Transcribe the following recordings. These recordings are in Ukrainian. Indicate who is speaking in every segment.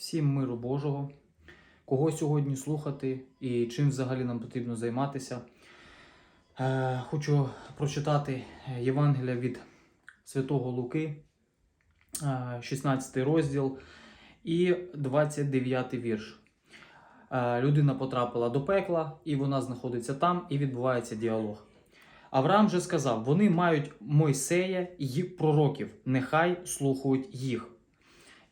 Speaker 1: Всім миру Божого. Кого сьогодні слухати і чим взагалі нам потрібно займатися. Е, хочу прочитати Євангелія від Святого Луки, е, 16 розділ і 29 вірш. Е, людина потрапила до пекла, і вона знаходиться там, і відбувається діалог. Авраам же сказав: вони мають Мойсея і пророків, нехай слухають їх.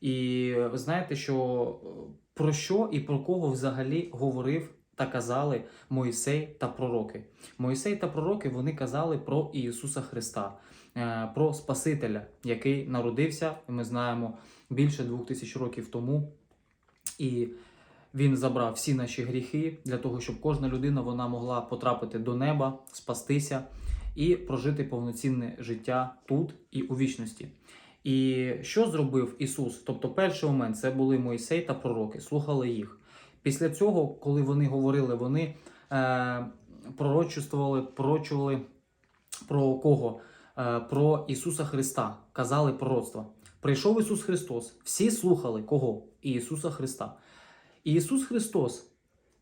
Speaker 1: І знаєте, що е, про що і про кого взагалі говорив та казали Мойсей та пророки? Мойсей та пророки вони казали про Ісуса Христа, е, про Спасителя, який народився, ми знаємо, більше двох тисяч років тому. І він забрав всі наші гріхи для того, щоб кожна людина вона могла потрапити до неба, спастися і прожити повноцінне життя тут і у вічності. І що зробив Ісус? Тобто, перший момент це були Мойсей та пророки, слухали їх. Після цього, коли вони говорили, вони е, пророчествували, пророчували про кого? Е, про Ісуса Христа, казали пророцтва. Прийшов Ісус Христос, всі слухали кого? Ісуса Христа. І Ісус Христос,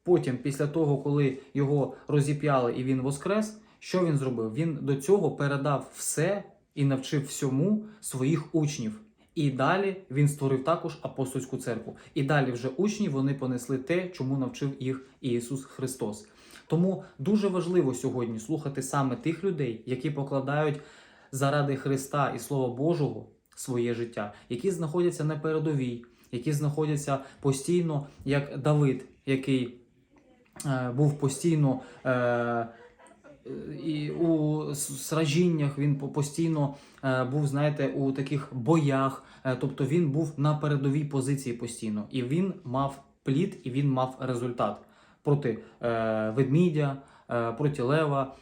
Speaker 1: потім, після того, коли його розіп'яли і Він воскрес, що Він зробив? Він до цього передав все і навчив всьому своїх учнів. І далі він створив також апостольську церкву. І далі вже учні вони понесли те, чому навчив їх Ісус Христос. Тому дуже важливо сьогодні слухати саме тих людей, які покладають заради Христа і Слова Божого своє життя, які знаходяться на передовій, які знаходяться постійно, як Давид, який е, був постійно. Е, і у сражіннях він по- постійно е, був, знаєте, у таких боях. Е, тобто він був на передовій позиції постійно, і він мав плід, і він мав результат. Проти е, ведмідя, проти лева,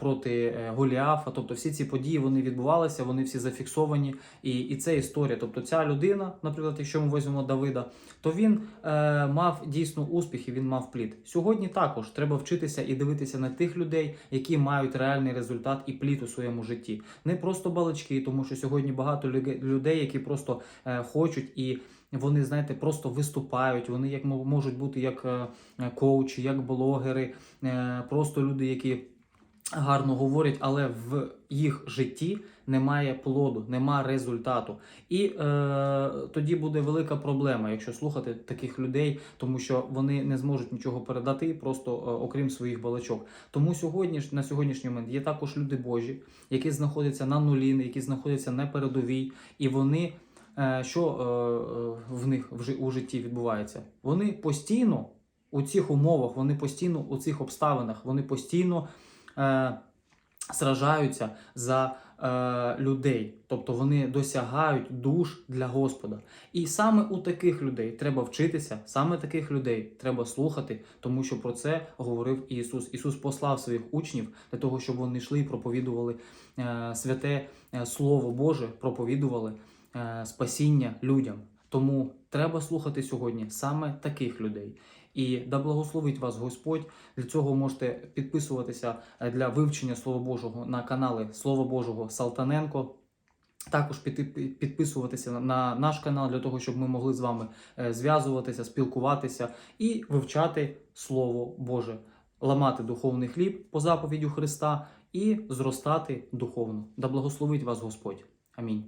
Speaker 1: проти е, Голіафа. Тобто всі ці події вони відбувалися, вони всі зафіксовані. І, і це історія. Тобто ця людина, наприклад, якщо ми візьмемо Давида, то він е, мав дійсно успіх і він мав плід. Сьогодні також треба вчитися і дивитися на тих людей, які мають реальний результат і плід у своєму житті. Не просто балачки, тому що сьогодні багато людей, які просто е, хочуть і. Вони, знаєте, просто виступають. Вони як можуть бути як е, е, коучі, як блогери, е, просто люди, які гарно говорять, але в їх житті немає плоду, немає результату. І е, тоді буде велика проблема, якщо слухати таких людей, тому що вони не зможуть нічого передати, просто е, окрім своїх балачок. Тому сьогодні на сьогоднішній момент є також люди Божі, які знаходяться на нулі, які знаходяться на передовій, і вони. е, Що е, в них в у житті відбувається? Вони постійно у цих умовах, вони постійно у цих обставинах, вони постійно е, сражаються за е, людей, тобто вони досягають душ для Господа. І саме у таких людей треба вчитися, саме таких людей треба слухати, тому що про це говорив Ісус. Ісус послав своїх учнів для того, щоб вони йшли і проповідували е, святе е, Слово Боже, проповідували е, спасіння людям. Тому треба слухати сьогодні саме таких людей. І да благословить вас Господь. Для цього можете підписуватися е, для вивчення Слова Божого на канали Слова Божого Салтаненко. Також підписуватися на- на наш канал для того, щоб ми могли з вами е, зв'язуватися, спілкуватися і вивчати Слово Боже, ламати духовний хліб по заповідю Христа і зростати духовно. Да благословить вас Господь. Амінь.